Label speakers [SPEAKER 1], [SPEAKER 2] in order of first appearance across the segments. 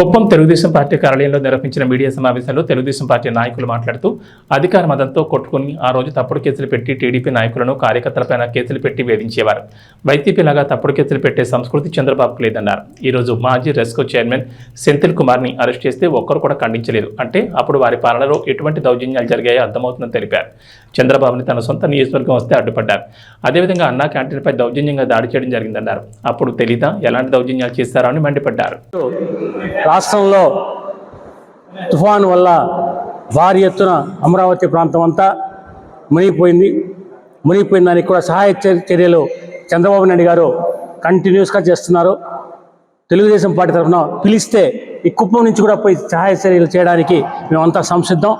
[SPEAKER 1] Kuppam Telugu Desam party కార్యాలయంలో నిర్వహించిన media సమావేశంలో తెలుగుదేశం పార్టీ నాయకులు మాట్లాడుతూ అధికార మదంతో కొట్టుకుని ఆ రోజు తప్పుడు కేసులు పెట్టి టీడీపీ నాయకులను కార్యకర్తలపైన కేసులు పెట్టి వేధించేవారు. వైసీపీ లాగా తప్పుడు కేసులు పెట్టే సంస్కృతి చంద్రబాబుకు లేదన్నారు. ఈ రోజు మాజీ రెస్కో చైర్మన్ సెంథిల్ కుమార్ని అరెస్ట్ చేస్తే ఒక్కరు కూడా ఖండించలేదు. అంటే అప్పుడు వారి పాలనలో ఎటువంటి దౌర్జన్యాలు జరిగాయో అర్థమవుతుందని తెలిపారు. చంద్రబాబుని తన సొంత నియోజకవర్గం వస్తే అడ్డుపడ్డారు. అదేవిధంగా అన్నా క్యాంటీన్పై దౌర్జన్యంగా దాడి చేయడం జరిగిందన్నారు. అప్పుడు తెలీదా? ఎలాంటి దౌర్జన్యాలు చేస్తారో అని మండిపడ్డారు.
[SPEAKER 2] రాష్ట్రంలో తుఫాను వల్ల భారీ ఎత్తున అమరావతి ప్రాంతం అంతా మునిగిపోయింది. మునిగిపోయిన దానికి కూడా సహాయ చర్యలు చంద్రబాబు నాయుడు గారు కంటిన్యూస్గా చేస్తున్నారు. తెలుగుదేశం పార్టీ తరఫున పిలిస్తే ఈ కుప్పం నుంచి కూడా పోయి సహాయ చర్యలు చేయడానికి మేమంతా సంసిద్ధం.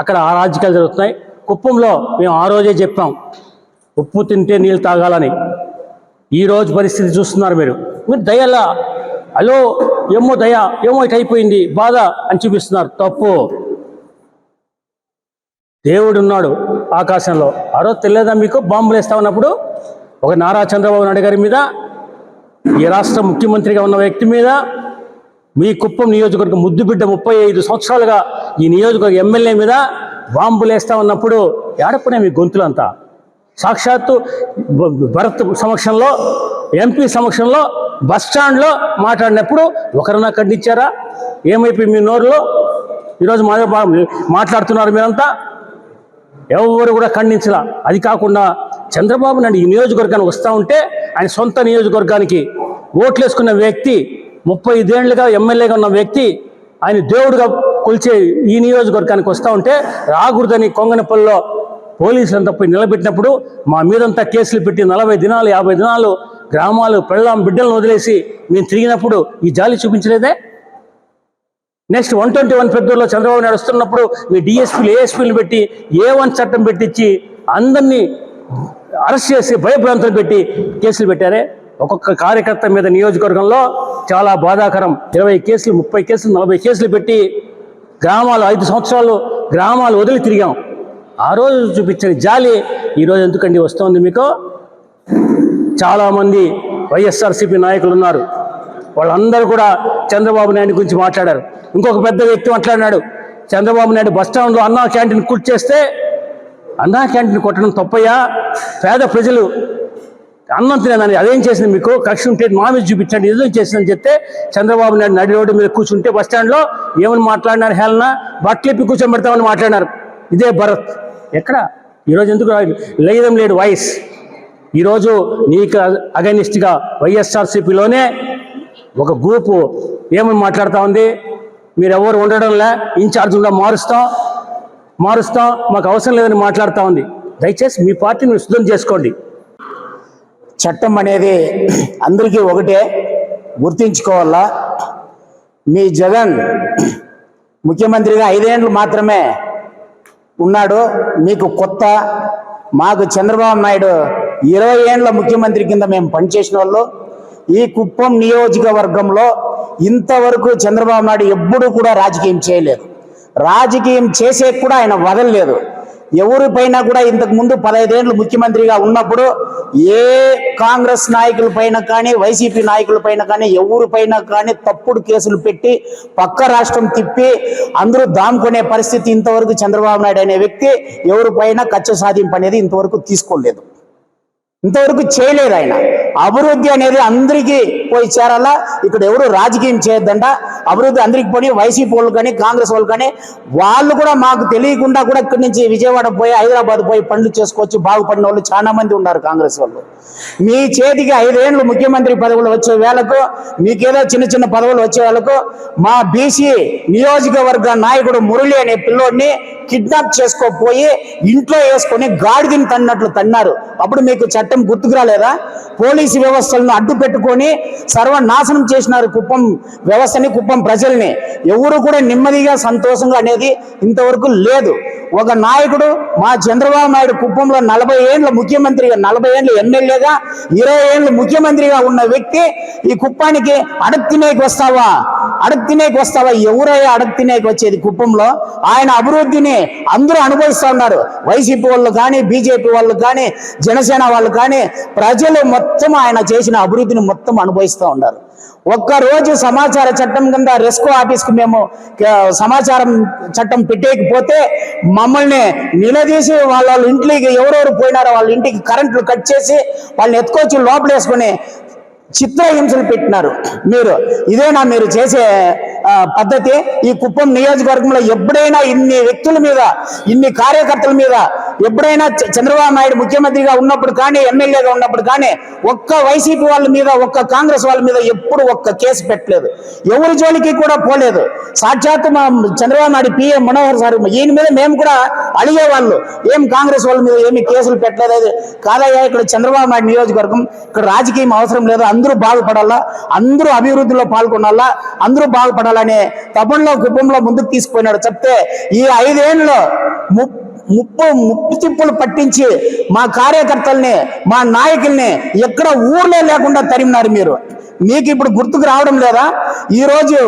[SPEAKER 2] అక్కడ ఆ జరుగుతున్నాయి. కుప్పంలో మేము ఆ రోజే చెప్పాం ఉప్పు తింటే నీళ్ళు తాగాలని. ఈ రోజు పరిస్థితి చూస్తున్నారు మీరు. మీరు దయలా హలో ఏమో దయ ఏమో ఇటు అయిపోయింది బాధ అని చూపిస్తున్నారు. తప్పు. దేవుడు ఉన్నాడు ఆకాశంలో. ఆ రోజు తెలియదా మీకు? బాంబులు వేస్తా ఉన్నప్పుడు ఒక నారా చంద్రబాబు నాయుడు గారి మీద ఈ రాష్ట్ర ముఖ్యమంత్రిగా ఉన్న వ్యక్తి మీద మీ కుప్పం నియోజకవర్గం ముద్దుబిడ్డ ముప్పై ఐదు సంవత్సరాలుగా ఈ నియోజకవర్గ ఎమ్మెల్యే మీద బాంబులు వేస్తా ఉన్నప్పుడు ఏడప్పుడే మీ గొంతులంతా? సాక్షాత్తు భరత్ సమక్షంలో ఎంపీ సమక్షంలో బస్ స్టాండ్లో మాట్లాడినప్పుడు ఒకరన్నా ఖండించారా ఏమైపోయి మీ నోరులో? ఈరోజు మా మాట్లాడుతున్నారు మీరంతా? ఎవరు కూడా ఖండించలా. అది కాకుండా చంద్రబాబు నాయుడు ఈ నియోజకవర్గానికి వస్తూ ఉంటే ఆయన సొంత నియోజకవర్గానికి ఓట్లేసుకున్న వ్యక్తి ముప్పై ఐదేళ్ళుగా ఎమ్మెల్యేగా ఉన్న వ్యక్తి ఆయన దేవుడుగా కొలిచే ఈ నియోజకవర్గానికి వస్తూ ఉంటే రాకూడదని కొంగనపల్లిలో పోలీసులంతా పోయి నిలబెట్టినప్పుడు మా మీదంతా కేసులు పెట్టి నలభై దినాలు యాభై దినాలు గ్రామాలు పెళ్ళాం బిడ్డలను వదిలేసి మేము తిరిగినప్పుడు ఈ జాలి చూపించలేదే? నెక్స్ట్ వన్ ట్వంటీ వన్ ఫిబ్రవరిలో చంద్రబాబు నాయుడు వస్తున్నప్పుడు మీ డిఎస్పీలు ఏఎస్పీలు పెట్టి ఏ వన్ చట్టం పెట్టించి అందరినీ అరెస్ట్ చేసి భయభ్రాంతులు పెట్టి కేసులు పెట్టారే? ఒక్కొక్క కార్యకర్త మీద నియోజకవర్గంలో చాలా బాధాకరం. ఇరవై కేసులు ముప్పై కేసులు నలభై కేసులు పెట్టి గ్రామాలు ఐదు సంవత్సరాలు గ్రామాలు వదిలి తిరిగాం. ఆ రోజు చూపించిన జాలి ఈరోజు ఎందుకండి వస్తుంది మీకు? చాలామంది వైఎస్ఆర్సీపీ నాయకులు ఉన్నారు. వాళ్ళందరూ కూడా చంద్రబాబు నాయుడు గురించి మాట్లాడారు. ఇంకొక పెద్ద వ్యక్తి మాట్లాడినాడు. చంద్రబాబు నాయుడు బస్ అన్నా క్యాంటీన్ కుట్ చేస్తే అన్నా క్యాంటీన్ కొట్టడం తప్పయ్యా? పేద ప్రజలు అన్నం తినేదాన్ని అదేం చేసింది మీకు? కక్ష ఉంటే మా మీద చూపించండి ఏదో చేసిందని చెప్తే చంద్రబాబు నాయుడు నడి రోడ్డు మీద కూర్చుంటే బస్ స్టాండ్లో ఏమని మాట్లాడినారు హేళన? బట్టలిప్పి కూర్చోబెడతామని మాట్లాడినారు. ఇదే భరత్. ఎక్కడ? ఈరోజు ఎందుకు లేదం లేడు వాయిస్. ఈరోజు నీకు అగనిస్ట్గా వైఎస్ఆర్సీపీలోనే ఒక గ్రూపు ఏమని మాట్లాడుతూ ఉంది? మీరు ఎవరు ఉండడంలే ఇన్ఛార్జ్గా మారుస్తాం మారుస్తాం మాకు అవసరం లేదని మాట్లాడుతూ ఉంది. దయచేసి మీ పార్టీని శుద్ధం చేసుకోండి.
[SPEAKER 3] చట్టం అనేది అందరికీ ఒకటే గుర్తించుకోవాలా? మీ జగన్ ముఖ్యమంత్రిగా ఐదేండ్లు మాత్రమే ఉన్నాడు. మీకు కొత్త మాకు చంద్రబాబు నాయుడు ఇరవై ఏండ్ల ముఖ్యమంత్రి కింద మేము పనిచేసిన వాళ్ళు ఈ కుప్పం నియోజకవర్గంలో ఇంతవరకు చంద్రబాబు నాయుడు ఎప్పుడూ కూడా రాజకీయం చేయలేదు. రాజకీయం చేసే కూడా ఆయన వదలలేదు. ఎవరిపైన కూడా ఇంతకు ముందు పదహైదేళ్ళు ముఖ్యమంత్రిగా ఉన్నప్పుడు ఏ కాంగ్రెస్ నాయకుల పైన కానీ వైసీపీ నాయకుల పైన కానీ ఎవరిపైన కానీ తప్పుడు కేసులు పెట్టి పక్క రాష్ట్రం తిప్పి అందరూ దాముకునే పరిస్థితి ఇంతవరకు చంద్రబాబు నాయుడు అనే వ్యక్తి ఎవరిపైన కచ్చ సాధింపు అనేది ఇంతవరకు తీసుకోలేదు. ఇంతవరకు చేయలేదు ఆయన. అభివృద్ధి అనేది అందరికీ పోయి చేరాలా? ఇక్కడ ఎవరు రాజకీయం చేయొద్దంట? అభివృద్ధి అందరికి పోయి వైసీపీ వాళ్ళు కానీ కాంగ్రెస్ వాళ్ళు కానీ వాళ్ళు కూడా మాకు తెలియకుండా కూడా ఇక్కడి నుంచి విజయవాడ పోయి హైదరాబాద్ పోయి పనులు చేసుకోవచ్చు బాగుపడిన వాళ్ళు చాలా మంది ఉన్నారు కాంగ్రెస్ వాళ్ళు. మీ చేతికి ఐదేళ్ళు ముఖ్యమంత్రి పదవులు వచ్చే వేళకు మీకేదో చిన్న చిన్న పదవులు వచ్చే వేళకు మా బీసీ నియోజకవర్గ నాయకుడు మురళి అనే పిల్లోడిని కిడ్నాప్ చేసుకోపోయి ఇంట్లో వేసుకొని గాడిదని తన్నట్లు తన్నారు. అప్పుడు మీకు చట్టం గుర్తుకు రాలేదా? పోలీసు వ్యవస్థలను అడ్డు పెట్టుకొని సర్వనాశనం చేసినారు కుప్పం వ్యవస్థని కుప్పం ప్రజల్ని. ఎవరు కూడా నెమ్మదిగా సంతోషంగా అనేది ఇంతవరకు లేదు. ఒక నాయకుడు మా చంద్రబాబు నాయుడు కుప్పంలో నలభై ఏండ్ల ముఖ్యమంత్రిగా నలభై ఏండ్లు ఎమ్మెల్యేగా ఇరవై ఏండ్లు ముఖ్యమంత్రిగా ఉన్న వ్యక్తి ఈ కుప్పానికి అడగ తినేకి వస్తావా? అడగ తినేకి వస్తావా? ఎవరయ్యా అడగ తినేకి వచ్చేది కుప్పంలో? ఆయన అభివృద్ధిని అందరూ అనుభవిస్తూ ఉన్నారు. వైసీపీ వాళ్ళు కానీ బీజేపీ వాళ్ళు కానీ జనసేన వాళ్ళు కానీ ప్రజలు మొత్తం మొత్తం ఆయన చేసిన అభివృద్ధిని మొత్తం అనుభవిస్తూ ఉన్నారు. ఒక్క రోజు సమాచార చట్టం కింద రెస్కో ఆఫీస్కి మేము సమాచారం చట్టం పెట్టేయకపోతే మమ్మల్ని నిలదీసి వాళ్ళ ఇంట్లోకి ఎవరెవరు పోయినారో వాళ్ళ ఇంటికి కరెంట్లు కట్ చేసి వాళ్ళని ఎత్తుకొచ్చి లోపలేసుకొని చిత్రహింసలు పెట్టినారు. మీరు ఇదేనా మీరు చేసే పద్ధతి? ఈ కుప్పం నియోజకవర్గంలో ఎప్పుడైనా ఇన్ని వ్యక్తుల మీద ఇన్ని కార్యకర్తల మీద ఎప్పుడైనా చంద్రబాబు నాయుడు ముఖ్యమంత్రిగా ఉన్నప్పుడు కానీ ఎమ్మెల్యేగా ఉన్నప్పుడు కానీ ఒక్క వైసీపీ వాళ్ళ మీద ఒక్క కాంగ్రెస్ వాళ్ళ మీద ఎప్పుడు ఒక్క కేసు పెట్టలేదు. ఎవరి జోలికి కూడా పోలేదు. సాక్షాత్తు మా చంద్రబాబు నాయుడు పిఎం మనోహర్ సార్ ఈయన మీద మేము కూడా అడిగేవాళ్ళు ఏం కాంగ్రెస్ వాళ్ళ మీద ఏమి కేసులు పెట్టలేదు కాదయ్యా ఇక్కడ చంద్రబాబు నాయుడు నియోజకవర్గం ఇక్కడ రాజకీయం అవసరం లేదు అందరూ బాగుపడాలా అందరూ అభివృద్ధిలో పాల్గొనాలా అందరూ బాగుపడాలనే తపంలో కుప్పంలో ముందుకు తీసుకుపోయినాడు. చెప్తే ఈ ఐదేళ్ళలో ముప్పై ముప్పు ముప్పు తిప్పులు పట్టించి మా కార్యకర్తల్ని మా నాయకుల్ని ఎక్కడ ఊర్లో లేకుండా తరిమినారు మీరు. మీకు ఇప్పుడు గుర్తుకు రావడం లేదా? ఈ రోజు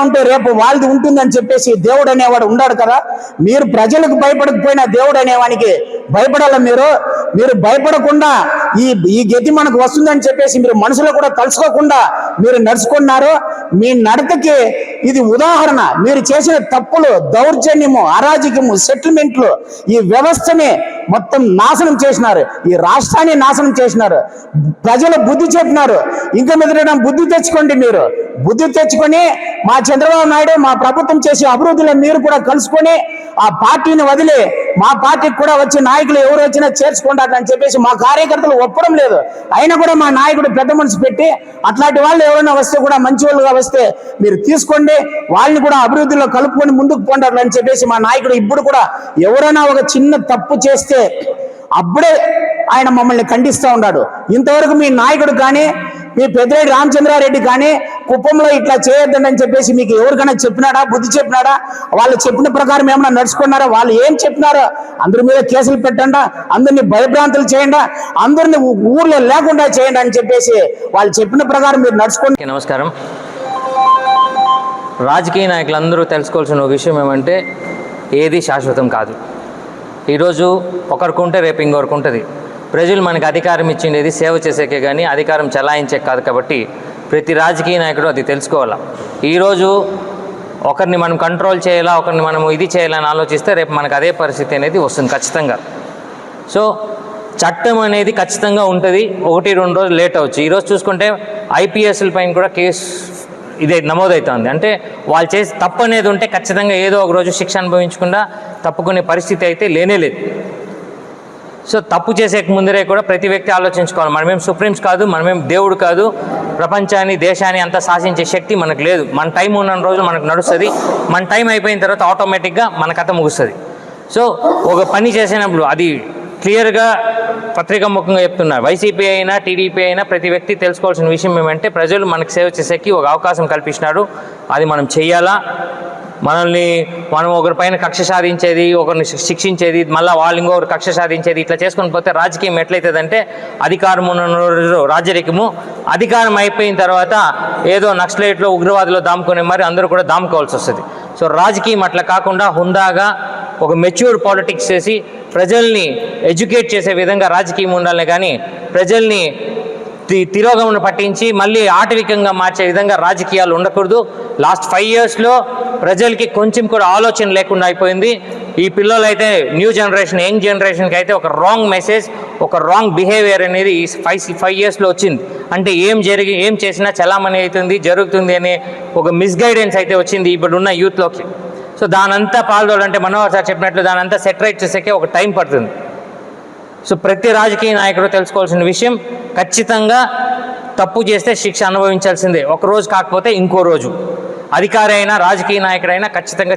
[SPEAKER 3] ఉంటే రేపు వాళ్ళది ఉంటుందని చెప్పేసి దేవుడు అనేవాడు ఉన్నాడు కదా? మీరు ప్రజలకు భయపడకపోయినా దేవుడు అనేవానికి భయపడాల మీరు? మీరు భయపడకుండా ఈ ఈ గతి మనకు వస్తుందని చెప్పేసి మీరు మనసులో కూడా తలుచుకోకుండా మీరు నడుచుకున్నారు. మీ నడతకి ఇది ఉదాహరణ. మీరు చేసిన తప్పులు దౌర్జన్యము అరాజకము సెటిల్మెంట్లు ఈ వ్యవస్థని మొత్తం నాశనం చేసినారు. ఈ రాష్ట్రాన్ని నాశనం చేసినారు. ప్రజలు బుద్ధి చెప్పినారు. ఇంకా మీద బుద్ధి తెచ్చుకోండి మీరు. బుద్ధి తెచ్చుకొని మా చంద్రబాబు నాయుడు మా ప్రభుత్వం చేసే అభివృద్ధిలో మీరు కూడా కలుసుకొని ఆ పార్టీని వదిలి మా పార్టీకి కూడా వచ్చే నాయకులు ఎవరు వచ్చినా చేర్చుకుంటారు అని చెప్పేసి మా కార్యకర్తలు ఒప్పడం లేదు. అయినా కూడా మా నాయకుడు పెద్ద మనసు పెట్టి అట్లాంటి వాళ్ళు ఎవరైనా వస్తే కూడా మంచి వాళ్ళుగా వస్తే మీరు తీసుకోండి వాళ్ళని కూడా అభివృద్ధిలో కలుపుకొని ముందుకు పోండారు అని చెప్పేసి మా నాయకుడు ఇప్పుడు కూడా ఎవరైనా ఒక చిన్న తప్పు చేస్తే అప్పుడే ఆయన మమ్మల్ని ఖండిస్తూ ఉన్నాడు. ఇంతవరకు మీ నాయకుడు కానీ మీ పెద్దిరెడ్డి రామచంద్రారెడ్డి కానీ కుప్పంలో ఇట్లా చేయొద్దండి అని చెప్పేసి మీకు ఎవరికైనా చెప్పినాడా? బుద్ధి చెప్పినాడా? వాళ్ళు చెప్పిన ప్రకారం ఏమైనా నడుచుకున్నారా? వాళ్ళు ఏం చెప్పినారో అందరి మీద కేసులు పెట్టండా? అందరినీ భయభ్రాంతులు చేయండా? అందరిని ఊర్లో లేకుండా చేయండి అని చెప్పేసి వాళ్ళు చెప్పిన ప్రకారం మీరు నడుచుకోండి
[SPEAKER 4] నమస్కారం. రాజకీయ నాయకులందరూ తెలుసుకోవాల్సిన ఒక విషయం ఏమంటే ఏది శాశ్వతం కాదు. ఈరోజు ఒకరికి ఉంటే రేపు ఇంకొకరికి ఉంటుంది. ప్రజలు మనకి అధికారం ఇచ్చిండేది సేవ చేసేకే కానీ అధికారం చలాయించే కాదు కాబట్టి ప్రతి రాజకీయ నాయకుడు అది తెలుసుకోవాలి. ఈరోజు ఒకరిని మనం కంట్రోల్ చేయాలా ఒకరిని మనం ఇది చేయాలని ఆలోచిస్తే రేపు మనకు అదే పరిస్థితి అనేది వస్తుంది ఖచ్చితంగా. సో చట్టం అనేది ఖచ్చితంగా ఉంటుంది. ఒకటి రెండు రోజులు లేట్ అవచ్చు ఈరోజు చూసుకుంటే ఐపీఎస్ల పైన కూడా కేసు ఇదే నమోదవుతుంది అంటే వాళ్ళు చేసి తప్పు అనేది ఉంటే ఖచ్చితంగా ఏదో ఒక రోజు శిక్ష అనుభవించకుండా తప్పుకునే పరిస్థితి అయితే లేనే లేదు. సో తప్పు చేసే ముందరే కూడా ప్రతి వ్యక్తి ఆలోచించుకోవాలి. మనమేం సుప్రీంస్ కాదు మనమేం దేవుడు కాదు. ప్రపంచాన్ని దేశాన్ని అంతా శాసించే శక్తి మనకు లేదు. మన టైం ఉన్న రోజులు మనకు నడుస్తుంది. మన టైం అయిపోయిన తర్వాత ఆటోమేటిక్గా మన కథ ముగుస్తుంది. సో ఒక పని చేసినప్పుడు అది క్లియర్గా పత్రికా ముఖంగా చెప్తున్నారు వైసీపీ అయినా టీడీపీ అయినా ప్రతి వ్యక్తి తెలుసుకోవాల్సిన విషయం ఏమంటే ప్రజలు మనకు సేవ చేసేకి ఒక అవకాశం కల్పించినారు. అది మనం చెయ్యాలా మనల్ని మనం ఒకరిపైన కక్ష సాధించేది ఒకరిని శిక్షించేది మళ్ళీ వాళ్ళు ఇంకొకరు కక్ష సాధించేది ఇట్లా చేసుకొని పోతే రాజకీయం ఎట్లయితుందంటే అధికారం ఉన్న రాజరికము. అధికారం అయిపోయిన తర్వాత ఏదో నక్సలైట్లో ఉగ్రవాదులు దాముకునే మరి అందరూ కూడా దాముకోవాల్సి వస్తుంది. సో రాజకీయం అట్లా కాకుండా హుందాగా ఒక మెచ్యూర్డ్ పాలిటిక్స్ చేసి ప్రజల్ని ఎడ్యుకేట్ చేసే విధంగా రాజకీయం ఉండాలి కానీ ప్రజల్ని తిరోగమన పట్టించి మళ్ళీ ఆటవికంగా మార్చే విధంగా రాజకీయాలు ఉండకూడదు. లాస్ట్ ఫైవ్ ఇయర్స్లో ప్రజలకి కొంచెం కూడా ఆలోచన లేకుండా అయిపోయింది. ఈ పిల్లలైతే న్యూ జనరేషన్ యంగ్ జనరేషన్కి అయితే ఒక రాంగ్ మెసేజ్ ఒక రాంగ్ బిహేవియర్ అనేది ఈ ఫైవ్ ఫైవ్ ఇయర్స్లో వచ్చింది. అంటే ఏం జరిగి ఏం చేసినా చలామణి అవుతుంది జరుగుతుంది అనే ఒక మిస్గైడెన్స్ అయితే వచ్చింది ఇప్పుడున్న యూత్లోకి సో దానంతా పాల్గొనాలంటే మనోహర్ సార్ చెప్పినట్లు దానంతా సెటరేట్ చేసేకే ఒక టైం పడుతుంది. సో ప్రతి రాజకీయ నాయకుడు తెలుసుకోవాల్సిన విషయం ఖచ్చితంగా తప్పు చేస్తే శిక్ష అనుభవించాల్సిందే. ఒక రోజు కాకపోతే ఇంకో రోజు. అధికారి అయినా రాజకీయ నాయకుడైనా ఖచ్చితంగా